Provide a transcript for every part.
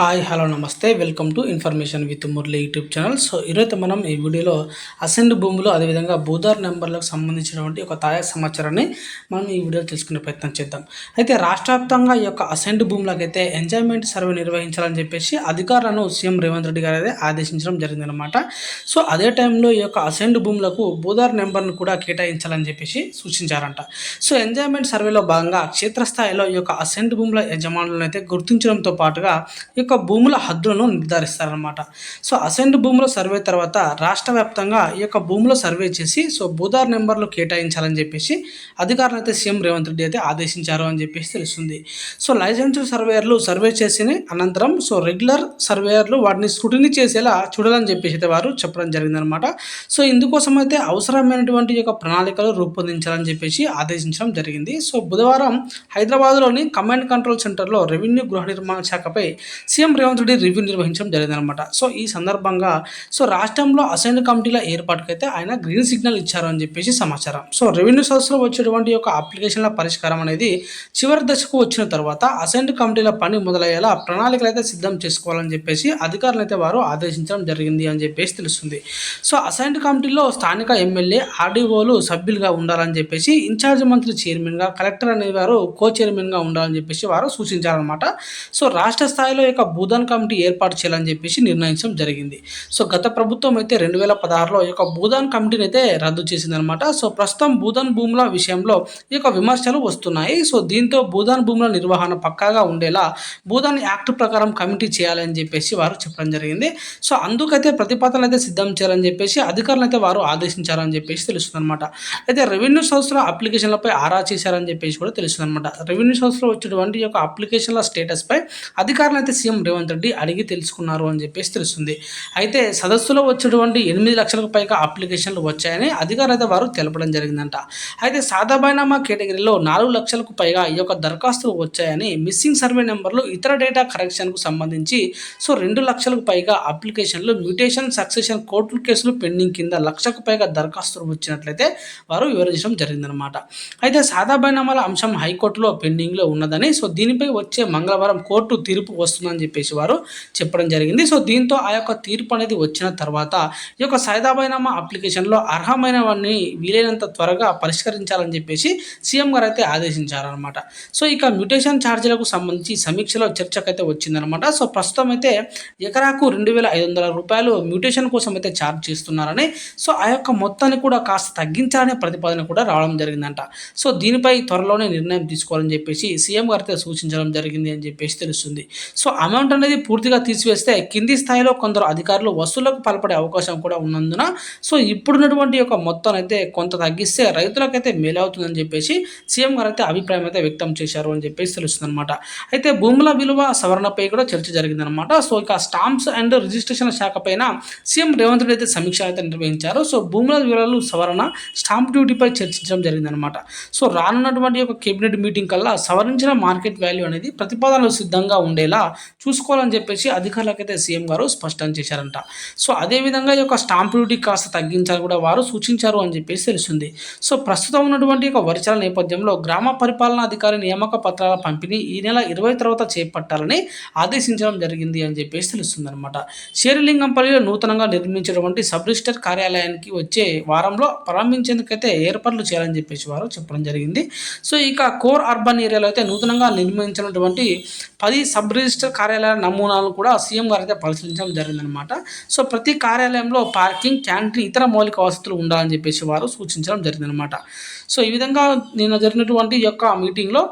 Hi hello నమస్తే. Welcome to information with Murali YouTube channel so ఈరోజు మనం ఈ వీడియోలో అసెండ్ భూములు అదేవిధంగా భూదార్ నెంబర్లకు సంబంధించినటువంటి ఒక తాజా సమాచారాన్ని మనం ఈ వీడియోలో తెలుసుకునే ప్రయత్నం చేద్దాం. అయితే రాష్ట్ర వ్యాప్తంగా ఈ యొక్క అసెండ్ భూములకైతే ఎంజాయ్మెంట్ సర్వే నిర్వహించాలని చెప్పేసి అధికారులను సీఎం రేవంత్ రెడ్డి గారు అయితే ఆదేశించడం జరిగిందనమాట సో అదే టైంలో ఈ యొక్క అసెండ్ భూములకు భూదార్ నెంబర్ను కూడా కేటాయించాలని చెప్పేసి సూచించారంట. సో ఎంజాయ్మెంట్ సర్వేలో భాగంగా క్షేత్రస్థాయిలో ఈ యొక్క అసెంట్ భూముల యజమానులను అయితే గుర్తించడంతో పాటుగా ఈ యొక్క భూముల హద్దులను నిర్ధారిస్తారనమాట సో అసెంట్ భూముల సర్వే తర్వాత రాష్ట్ర వ్యాప్తంగా ఈ యొక్క భూముల సర్వే చేసి సో భూదార్ నెంబర్లు కేటాయించాలని చెప్పేసి అధికారులు అయితే సీఎం రేవంత్ రెడ్డి అయితే ఆదేశించారు అని చెప్పేసి తెలుస్తుంది. సో లైసెన్స్డ్ సర్వేయర్లు సర్వే చేసిన అనంతరం సో రెగ్యులర్ సర్వేయర్లు వాటిని స్క్రూటినీ చేసేలా చూడాలని చెప్పేసి అయితే వారు చెప్పడం జరిగిందనమాట సో ఇందుకోసం అయితే అవసరమైనటువంటి యొక్క ప్రణాళికలు రూపొందించాలని చెప్పేసి ఆదేశించడం జరిగింది. సో బుధవారం హైదరాబాద్లోని కమాండ్ కంట్రోల్ సెంటర్లో రెవెన్యూ గృహ నిర్మాణ శాఖపై సీఎం రేవంత్ రెడ్డి రివ్యూ నిర్వహించడం జరిగిందనమాట సో ఈ సందర్భంగా సో రాష్ట్రంలో అసెంబ్లీ కమిటీల ఏర్పాటుకైతే ఆయన గ్రీన్ సిగ్నల్ ఇచ్చారు అని చెప్పేసి సమాచారం. సో రెవెన్యూ సదస్సులో వచ్చేటువంటి యొక్క అప్లికేషన్ల పరిష్కారం అనేది చివరి దశకు వచ్చిన తర్వాత అసెంబ్లీ కమిటీల పని మొదలయ్యేలా ప్రణాళికలు అయితే సిద్ధం చేసుకోవాలని చెప్పేసి అధికారులు అయితే వారు ఆదేశించడం జరిగింది అని చెప్పేసి తెలుస్తుంది. సో అసెంబ్లీ కమిటీలో స్థానిక ఎమ్మెల్యే ఆర్డీఓలు సభ్యులుగా ఉండాలని చెప్పేసి ఇన్ఛార్జ్ మంత్రి చైర్మన్గా కలెక్టర్ అనేవారు కో చైర్మన్గా ఉండాలని చెప్పేసి వారు సూచించారనమాట సో రాష్ట్ర స్థాయిలో యొక్క భూదాన్ కమిటీ ఏర్పాటు చేయాలని చెప్పేసి నిర్ణయించడం జరిగింది. సో గత ప్రభుత్వం అయితే రెండు వేల పదహారులో ఈ యొక్క భూదాన్ కమిటీని అయితే రద్దు చేసిందనమాట సో ప్రస్తుతం భూదాన్ భూముల విషయంలో ఈ యొక్క విమర్శలు వస్తున్నాయి. సో దీంతో భూదాన్ భూముల నిర్వహణ పక్కాగా ఉండేలా భూదాన్ యాక్ట్ ప్రకారం కమిటీ చేయాలని చెప్పేసి వారు చెప్పడం జరిగింది. సో అందుకైతే ప్రతిపాదనలు అయితే సిద్ధం చేయాలని చెప్పేసి అధికారులు అయితే వారు ఆదేశించారని చెప్పేసి తెలుస్తుంది అనమాట అయితే రెవెన్యూ సంస్థల అప్లికేషన్లపై ఆరా చేశారని చెప్పేసి కూడా తెలుస్తుంది అనమాట రెవెన్యూ సంస్థలో వచ్చేటువంటి యొక్క అప్లికేషన్ల స్టేటస్పై అధికారులు అయితే సీఎం రేవంత్ రెడ్డి అడిగి తెలుసుకున్నారు అని చెప్పేసి తెలుస్తుంది. అయితే సదస్సులో వచ్చినటువంటి ఎనిమిది లక్షలకు పైగా అప్లికేషన్లు వచ్చాయని అధికారులు వారు తెలపడం జరిగిందంట. అయితే సాదా బైనామా కేటగిరీలో నాలుగు లక్షలకు పైగా ఈ యొక్క దరఖాస్తులు వచ్చాయని మిస్సింగ్ సర్వే నెంబర్లు ఇతర డేటా కరెక్షన్కు సంబంధించి సో రెండు లక్షలకు పైగా అప్లికేషన్లు మ్యూటేషన్ సక్సెషన్ కోర్టు కేసులు పెండింగ్ కింద లక్షకు పైగా దరఖాస్తులు వచ్చినట్లయితే వారు వివరించడం జరిగిందనమాట అయితే సాదా బైనామాల అంశం హైకోర్టులో పెండింగ్లో ఉన్నదని సో దీనిపై వచ్చే మంగళవారం కోర్టు తీర్పు వస్తుందని చెప్పేసి వారు చెప్పడం జరిగింది. సో దీంతో ఆ యొక్క తీర్పు అనేది వచ్చిన తర్వాత ఈ యొక్క సైదాబైనామా బైనామా అప్లికేషన్లో వాడిని వీలైనంత త్వరగా పరిష్కరించాలని చెప్పేసి సీఎం గారు అయితే ఆదేశించారనమాట సో ఇక మ్యూటేషన్ ఛార్జీలకు సంబంధించి సమీక్షలో చర్చకైతే వచ్చిందనమాట సో ప్రస్తుతం అయితే ఎకరాకు రెండు వేల ఐదు వందల రూపాయలు మ్యూటేషన్ కోసం అయితే ఛార్జ్ చేస్తున్నారని సో ఆ యొక్క మొత్తాన్ని కూడా కాస్త తగ్గించాలనే ప్రతిపాదన కూడా రావడం జరిగిందంట. సో దీనిపై త్వరలోనే నిర్ణయం తీసుకోవాలని చెప్పేసి సీఎం గారితో సూచించడం జరిగింది అని చెప్పేసి తెలుస్తుంది. సో అమౌంట్ అనేది పూర్తిగా తీసివేస్తే కింది స్థాయిలో కొందరు అధికారులు వసూళ్ళకు పాల్పడే అవకాశం కూడా ఉన్నందున సో ఇప్పుడున్నటువంటి యొక్క మొత్తం అయితే కొంత తగ్గిస్తే రైతులకైతే మేలవుతుందని చెప్పేసి సీఎం గారు అయితే అభిప్రాయం అయితే వ్యక్తం చేశారు అని చెప్పేసి తెలుస్తుంది అనమాట అయితే భూముల విలువ సవరణపై కూడా చర్చ జరిగిందనమాట సో ఇక స్టాంప్స్ అండ్ రిజిస్ట్రేషన్ శాఖ పైన సీఎం రేవంత్ రెడ్డి అయితే సమీక్ష అయితే నిర్వహించారు. సో భూముల వివరాలు సవరణ స్టాంప్ డ్యూటీపై చర్చించడం జరిగిందనమాట సో రానున్నటువంటి ఒక కేబినెట్ మీటింగ్ కల్లా సవరించిన మార్కెట్ వాల్యూ అనేది ప్రతిపాదనలు సిద్ధంగా ఉండేలా చూసుకోవాలని చెప్పేసి అధికారులకైతే సీఎం గారు స్పష్టం చేశారంట. సో అదేవిధంగా ఈ యొక్క స్టాంప్ డ్యూటీ కాస్త తగ్గించాలని కూడా వారు సూచించారు అని చెప్పేసి తెలుస్తుంది. సో ప్రస్తుతం ఉన్నటువంటి ఒక వర్షాల నేపథ్యంలో గ్రామ పరిపాలనా అధికారి నియామక పత్రాల పంపిణీ ఈ నెల ఇరవై తర్వాత చేపట్టాలని ఆదేశించడం జరిగింది అని చెప్పేసి తెలుస్తుంది అనమాట శేరిలింగంపల్లిలో నూతనంగా నిర్మించినటువంటి సబ్ రిజిస్టర్ కార్యాలయానికి వచ్చే వారంలో ప్రారంభించేందుకైతే ఏర్పాట్లు చేయాలని చెప్పేసి వారు చెప్పడం జరిగింది. సో ఇక కోర్ అర్బన్ ఏరియాలో అయితే నూతనంగా నిర్మించినటువంటి పది సబ్ రిజిస్టర్ కార్యాలయాల నమూనాలను కూడా సీఎం గారు అయితే పరిశీలించడం జరిగిందనమాట సో ప్రతి కార్యాలయంలో పార్కింగ్ క్యాంటీన్ ఇతర మౌలిక వసతులు ఉండాలని చెప్పేసి వారు సూచించడం జరిగిందనమాట సో ఈ విధంగా నిన్న జరిగినటువంటి ఈ యొక్క మీటింగ్లో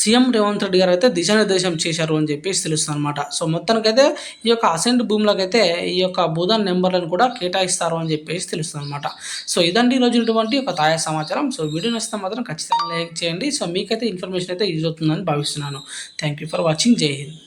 సీఎం రేవంత్ రెడ్డి గారు అయితే దిశానిర్దేశం చేశారు అని చెప్పేసి తెలుస్తుంది అనమాట సో మొత్తానికైతే ఈ యొక్క అసెంట్ భూములకైతే ఈ యొక్క భూదాన్ నెంబర్లను కూడా కేటాయిస్తారు అని చెప్పేసి తెలుస్తుంది అనమాట సో ఇదండి ఈరోజు ఉన్నటువంటి ఒక తాజా సమాచారం. సో వీడియో నచ్చితే మాత్రం ఖచ్చితంగా లైక్ చేయండి. సో మీకైతే ఇన్ఫర్మేషన్ అయితే యూజ్ అవుతుందని భావిస్తున్నాను. Thank you for watching. జై హింద్.